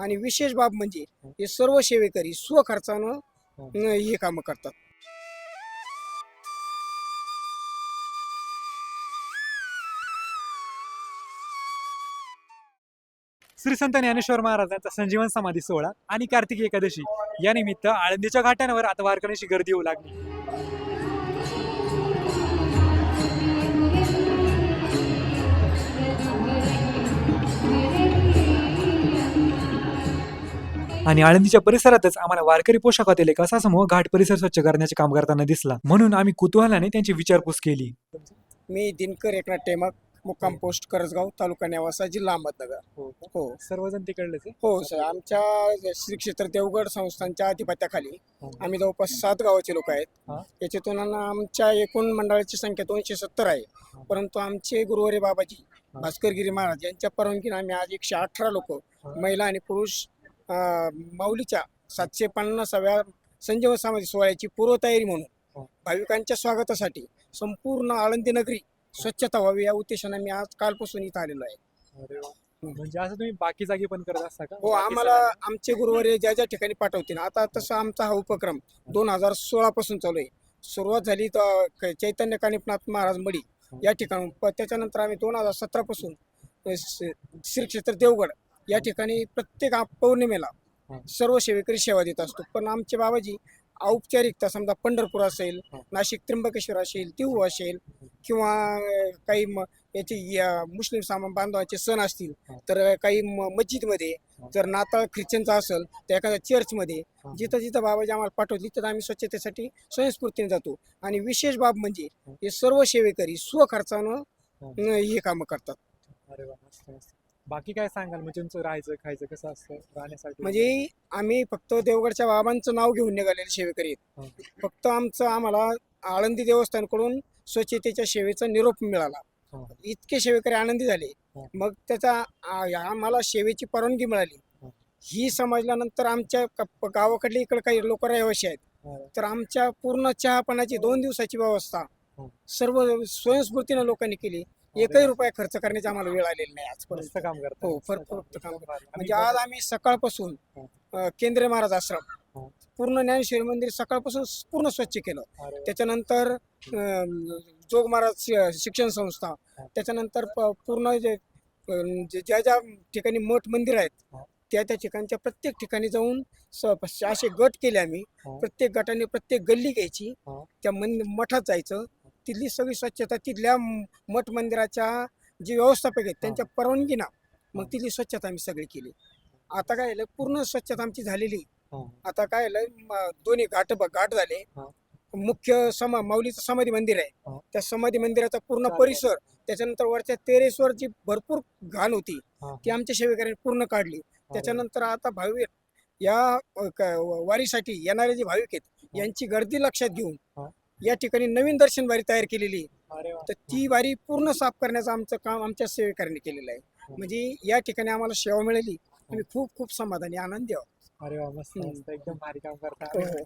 आणि विशेष बाब म्हणजे हे. सर्व सेवेकरी स्वखर्चानं हं. हे कामं करतात. श्री संत ज्ञानेश्वर महाराजांचा संजीवन समाधी सोहळा आणि कार्तिकी एकादशी या निमित्त आळंदीच्या घाटांवर आता वारकऱ्यांची गर्दी होऊ लागली. आणि आळंदीच्या परिसरातच आम्हाला वारकरी पोशाखातील एक असा समूह घाट परिसर स्वच्छ करण्याचे काम करताना दिसला म्हणून आम्ही कुतूहलाने त्यांची विचारपूस केली मी दिनकर एकनाथ टेमक मुक्काम पोस्ट करसगाव तालुका नेवासा जिल्हा अहमदनगर हो सर्वजण तिकडलेच आहे? हो सर आमच्या श्री क्षेत्र देवगड संस्थांच्या अधिपत्याखाली हो. आम्ही जवळपास सात गावाचे लोक आहेत हा. याच्यातून आमच्या एकूण मंडळाची संख्या दोनशे सत्तर आहे हा. परंतु आमचे गुरुवारी बाबाजी हा. भास्करगिरी महाराज यांच्या परवानगीने आम्ही आज एकशे अठरा लोक हा. महिला आणि पुरुष माऊलीच्या सातशे पन्नासाव्या संजीवन समाधी सोहळ्याची पूर्वतयारी म्हणून हा. भाविकांच्या स्वागतासाठी संपूर्ण आळंदी नगरी स्वच्छता व्हावी या उद्देशाने मी आज कालपासून इथं आलेलो आहे. म्हणजे असं तुम्ही बाकी जागी पण करत असता का हो आम्हाला? आमचे गुरुवारी ज्या ज्या ठिकाणी पाठवतील आता तसं आमचा हा उपक्रम दोन हजार सोळा पासून चालू आहे सुरुवात झाली तर चैतन्य कानिपनाथ महाराज मडी या ठिकाणी त्याच्यानंतर आम्ही दोन हजार सतरा पासून श्री क्षेत्र देवगड या ठिकाणी प्रत्येक पौर्णिमेला. सर्व सेवेकरी सेवा देत असतो पण आमचे बाबाजी औपचारिकता समजा पंढरपूर असेल. नाशिक त्र्यंबकेश्वर असेल तिहू असेल किंवा काही याचे मुस्लिम सामान बांधवाचे सण असतील. तर काही मस्जिदमध्ये. जर नाताळ ख्रिश्चनचा असेल तर एखाद्या चर्चमध्ये. जिथं जिथं बाबाजी आम्हाला पाठवतील तिथं आम्ही स्वच्छतेसाठी स्वयंस्फूर्तीने जातो आणि विशेष बाब म्हणजे हा. सर्व सेवेकरी स्वखर्चानं हे कामं करतात बाकी काय सांगाल म्हणजे तुमचं राहायचं खायचं कसं असतं राहण्यासाठी म्हणजे आम्ही फक्त देवगडच्या बाबांचं नाव घेऊन निघालेले सेवेकरी आहेत हा. फक्त आमचं आम्हाला आळंदी देवस्थानकडून स्वच्छतेच्या सेवेचा निरोप मिळाला हा. इतके सेवेकरी आनंदी झाले हा. मग त्याचा आ- आम्हाला सेवेची परवानगी मिळाली हा. ही समजल्यानंतर आमच्या क- गावाकडले इकडे काही लोक रहिवाशी आहेत तर आमच्या पूर्ण चहापाण्याची दोन दिवसाची व्यवस्था हो. सर्व स्वयंस्फूर्तीनं लोकांनी केली एकही रुपया खर्च करण्याची आम्हाला वेळ आलेली नाही आजपर्यंत काम करता हो, फर-. फक्त काम. आणि म्हणजे आज आम्ही सकाळपासून. अं, केंद्रीय महाराज आश्रम. पूर्ण ज्ञानेश्वरी मंदिर सकाळपासून स- पूर्ण स्वच्छ केलं. त्याच्यानंतर जोग महाराज शि- शिक्षण संस्था. त्याच्यानंतर प- पूर्ण जे ज्या ज्या ठिकाणी मठ मंदिर आहेत. त्या त्या ठिकाणच्या प्रत्येक ठिकाणी जाऊन स- असे गट केले आम्ही. प्रत्येक गटाने प्रत्येक गल्ली घ्यायची. त्या मन मठात जायचं तिथली सगळी स्वच्छता तिथल्या मठ मंदिराच्या जे व्यवस्थापक आहेत त्यांच्या परवानगीनं मग हो. तिथली स्वच्छता आम्ही सगळी केली आता काय झालं पूर्ण स्वच्छता आमची झालेली. आता काय झालं दोन्ही घाट घाट झाले. मुख्य समा माऊलीचं समाधी मंदिर आहे. त्या समाधी मंदिराचा पूर्ण. परिसर त्याच्यानंतर वरच्या टेरेसवर जी भरपूर घाण होती. ती आमच्या सेवेकऱ्यांनी पूर्ण काढली त्याच्यानंतर आता भाविक या वारीसाठी येणारे जे भाविक आहेत. यांची गर्दी लक्षात घेऊन. या ठिकाणी नवीन दर्शन वारी तयार केलेली. तर ती वारी पूर्ण साफ करण्याचं आमचं काम आमच्या सेवेकऱ्यांनी केलेलं आहे. म्हणजे या ठिकाणी आम्हाला सेवा मिळाली. आम्ही खूप खूप समाधानी आनंदी आहोत. अरे वा मस्त एकदम भारी काम करता. हो, हो.